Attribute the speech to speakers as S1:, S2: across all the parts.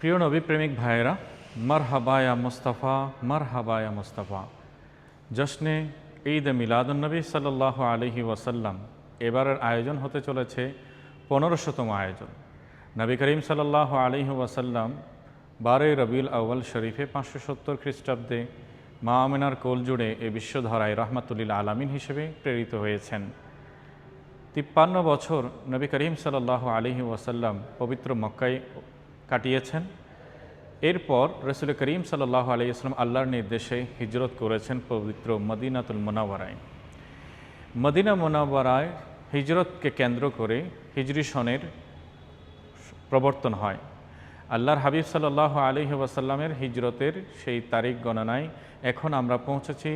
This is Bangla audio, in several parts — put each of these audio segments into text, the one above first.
S1: প্রিয় নবী প্রেমিক ভাইয়েরা মার হাবায়া মুস্তাফা মার হাবায়া মুস্তাফা। জশ্নে ঈদ মিলাদুলনবী সাল্লাহ আলহি ওয়াসাল্লাম। এবারের আয়োজন হতে চলেছে পনেরোশোতম আয়োজন। নবী করিম সাল্লাহ আলহি ওয়াসাল্লাম বারোই রবিউল আউ্য়াল শরীফে পাঁচশো সত্তর খ্রিস্টাব্দে মা আমিনার কোল জুড়ে এ বিশ্বধরায় রহমাতুল্লিল আলামিন হিসেবে প্রেরিত হয়েছেন। তিপ্পান্ন বছর নবী করিম সাল্লাহ আলহি ওয়াসাল্লাম পবিত্র মক্কায় কাটিয়েছেন। এরপর রসুল করিম সাল্লাহ আলাইসলাম আল্লাহর নির্দেশে হিজরত করেছেন পবিত্র মদিনাতুল মোনাওয়ারায়। মদিনা মোনাওয়ারায় হিজরতকে কেন্দ্র করে হিজরি সনের প্রবর্তন হয়। আল্লাহর হাবিব সাল্লাহ আলহি ওয়াসাল্লামের হিজরতের সেই তারিখ গণনায় এখন আমরা পৌঁছেছি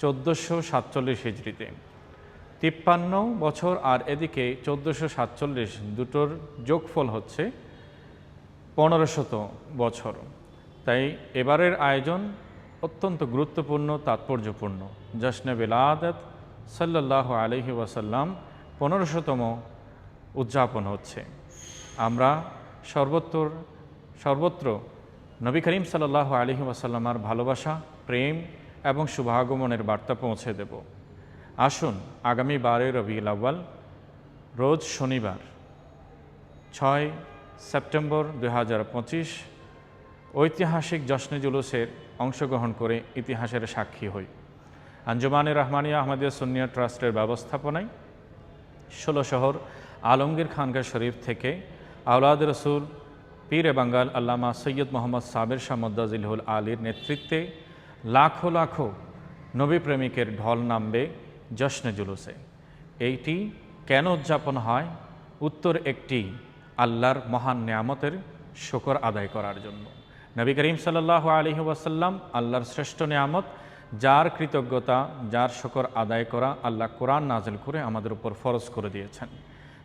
S1: চোদ্দোশো সাতচল্লিশ হিজড়িতে তিপ্পান্ন বছর আর এদিকে চোদ্দোশো সাতচল্লিশ দুটোর যোগফল হচ্ছে পনেরোশত বছর। তাই এবারের আয়োজন অত্যন্ত গুরুত্বপূর্ণ, তাৎপর্যপূর্ণ। জশ্নে বেলাদত সাল্লাহ আলহি ওয়াসাল্লাম পনেরোশতম উদযাপন হচ্ছে। আমরা সর্বত্র সর্বত্র নবী করিম সাল্লাহ আলহি ওয়াসাল্লামার ভালোবাসা, প্রেম এবং শুভাগমনের বার্তা পৌঁছে দেব। আসুন আগামী বারোই রবিউল আব্বাল রোজ শনিবার, ছয় সেপ্টেম্বর দু হাজার পঁচিশ, ঐতিহাসিক জশ্নে জুলুসের অংশগ্রহণ করে ইতিহাসের সাক্ষী হই। আঞ্জুমানের রহমানিয়া আহমদিয়া সুনিয়া ট্রাস্টের ব্যবস্থাপনায় ষোলো শহর আলমগীর খানগা শরীফ থেকে আওলাদ রসুল পীরে বাঙ্গাল আল্লামা সৈয়দ মোহাম্মদ সাবের শামদ্দাজিলহুল আলীর নেতৃত্বে লাখো লাখো নবী প্রেমিকের ঢল নামবে জশ্নে জুলুসে। এইটি কেন উদযাপন হয়? উত্তর একটি আল্লাহর মহান নিয়ামতের শকর আদায় করার জন্য। নবী করিম সাল্লাহ আলহি ওয়াসাল্লাম আল্লাহর শ্রেষ্ঠ নিয়ামত, যার কৃতজ্ঞতা, যার শকর আদায় করা আল্লাহ কোরআন নাজেল করে আমাদের উপর ফরজ করে দিয়েছেন।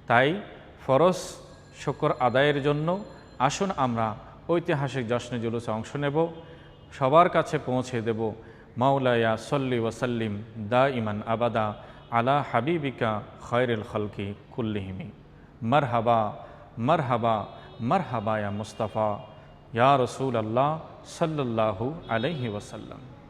S1: তাই ফরজ শকর আদায়ের জন্য আসুন আমরা ঐতিহাসিক জশ্নে জুলুসে অংশ নেব। সবার কাছে পৌঁছে দেব, মাওলায়া সল্লি ওয়াসাল্লিম দা ইমান আবাদা আলা হাবিবিকা খয়রুল খলকি কুল্লিহিমি। মারহাবা। মারহাবা মারহাবা ইয়া মুস্তাফা ইয়া রসুল আল্লাহ সাল্লাল্লাহু আলাইহি ওয়াসাল্লাম